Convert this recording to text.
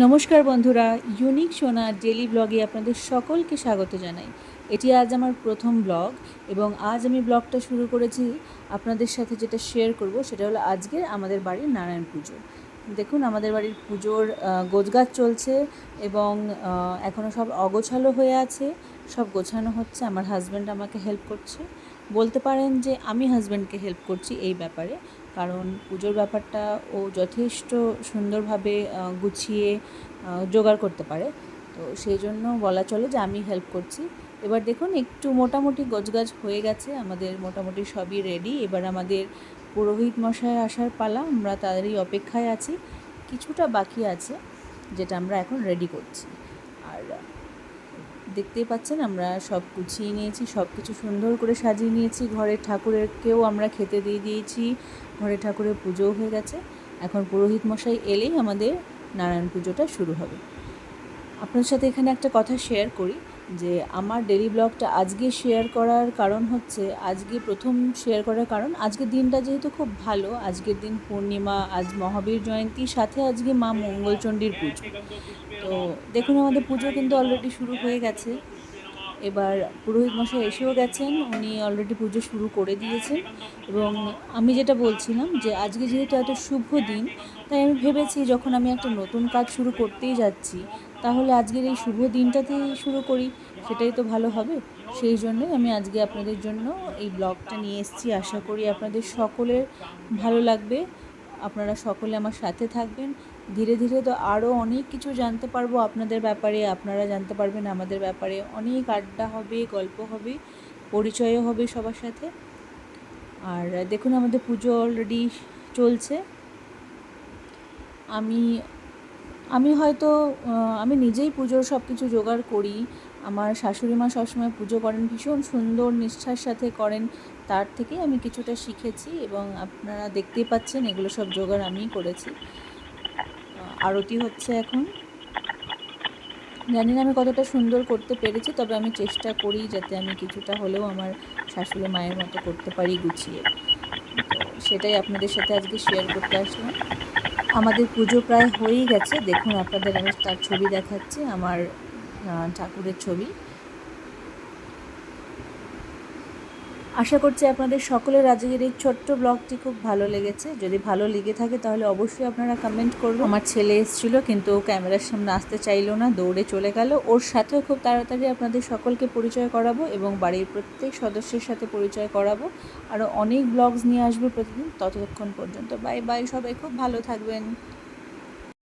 নমস্কার বন্ধুরা ইউনিক সোনা ডেলি ব্লগে আপনাদের সকলকে স্বাগত জানাই। এটি আজ আমার প্রথম ব্লগ এবং আজ আমি ব্লগটা শুরু করেছি আপনাদের সাথে যেটা শেয়ার করব সেটা হলো আজকে আমাদের বাড়ির নারায়ণ পুজো। দেখুন আমাদের বাড়ির পুজোর আহ, গোছগাছ চলছে এবং এখনও সব অগোছালো হয়ে আছে। সব গোছানো হচ্ছে আমার হাজব্যান্ড আমাকে হেল্প করছে। বলতে পারেন যে আমি হাজব্যান্ডকে হেল্প করছি এই ব্যাপারে। কারণ পুজোর ব্যাপারটা ও যথেষ্ট সুন্দরভাবে গুছিয়ে জোগাড় করতে পারে। তো সেই জন্য বলা চলে যে আমি হেল্প করছি। এবার দেখুন, একটু মোটামুটি গোছগাছ হয়ে গেছে। আমাদের মোটামুটি সবই রেডি এবার আমাদের পুরোহিত মশাই আসার পালা। আমরা তাদেরই অপেক্ষায় আছি। কিছুটা বাকি আছে, যেটা আমরা এখন রেডি করছি। আর দেখতেই পাচ্ছেন, আমরা সব গুছিয়ে নিয়েছি, সব কিছু সুন্দর করে সাজিয়ে নিয়েছি। ঘরের ঠাকুরেরকেও আমরা খেতে দিয়ে দিয়েছি ঘরে ঠাকুরের পুজোও হয়ে গেছে। এখন পুরোহিত মশাই এলেই আমাদের নারায়ণ পুজোটা শুরু হবে। আপনার সাথে এখানে একটা কথা শেয়ার করি। যে আমার ডেলি ব্লগটা আজকে শেয়ার করার কারণ হচ্ছে, আজকে প্রথম শেয়ার করার কারণ, আজকের দিনটা যেহেতু খুব ভালো, আজকের দিন পূর্ণিমা, আজ মহাবীর জয়ন্তী, সাথে আজকে মা মঙ্গলচণ্ডীর পুজো। তো দেখুন, আমাদের পুজো কিন্তু অলরেডি শুরু হয়ে গেছে। এবার পুরোহিত মশাই এসেও গেছেন, উনি অলরেডি পুজো শুরু করে দিয়েছেন। এবং আমি যেটা বলছিলাম যে আজকে যেহেতু এত শুভ দিন তাই আমি ভেবেছি যখন আমি একটা নতুন কাজ শুরু করতেই যাচ্ছি, তাহলে আজকের এই শুভ দিনটাতেই শুরু করি। সেটাই তো ভালো হবে। সেই জন্যই আমি আজকে আপনাদের জন্য এই ব্লগটা নিয়ে এসেছি। আশা করি আপনাদের সকলের ভালো লাগবে। আপনারা সকলে আমার সাথে থাকবেন। ধীরে ধীরে তো আরও অনেক কিছু জানতে পারব আপনাদের ব্যাপারে। আপনারা জানতে পারবেন আমাদের ব্যাপারে অনেক আড্ডা হবে, গল্প হবে, পরিচয়ও হবে সবার সাথে। আর দেখুন আমাদের পুজো অলরেডি চলছে। আমি আমি হয়তো আমি নিজেই পুজোর সব কিছু জোগাড় করি। আমার শাশুড়ি মা সবসময় পুজো করেন, ভীষণ সুন্দর নিষ্ঠার সাথে করেন। তার থেকেই আমি কিছুটা শিখেছি এবং আপনারা দেখতেই পাচ্ছেন এগুলো সব জোগাড় আমিই করেছি। আরতি হচ্ছে এখন। জানি না আমি কতটা সুন্দর করতে পেরেছি, তবে আমি চেষ্টা করি যাতে আমি কিছুটা হলেও আমার শাশুড়ি মায়ের মতো করতে পারি, গুছিয়ে। তো সেটাই আপনাদের সাথে আজকে শেয়ার করতে আসলাম। আমাদের পুজো প্রায় হয়েই গেছে। দেখুন আপনাদের আমি তার ছবি দেখাচ্ছি আমার ঠাকুরের ছবি। আশা করছি আপনাদের সকলের আজকের এই ছোট্ট ব্লগটি খুব ভালো লেগেছে। যদি ভালো লেগে থাকে তাহলে অবশ্যই আপনারা কমেন্ট করবেন। আমার ছেলে এসেছিল কিন্তু ও ক্যামেরার সামনে আসতে চাইলো না, দৌড়ে চলে গেল। ওর সাথেও খুব তাড়াতাড়ি আপনাদের সকলকে পরিচয় করাবো এবং বাড়ির প্রত্যেক সদস্যের সাথে পরিচয় করাবো। আরও অনেক ব্লগস নিয়ে আসবে প্রতিদিন। ততক্ষণ পর্যন্ত বাই বাই সবাই। খুব ভালো থাকবেন।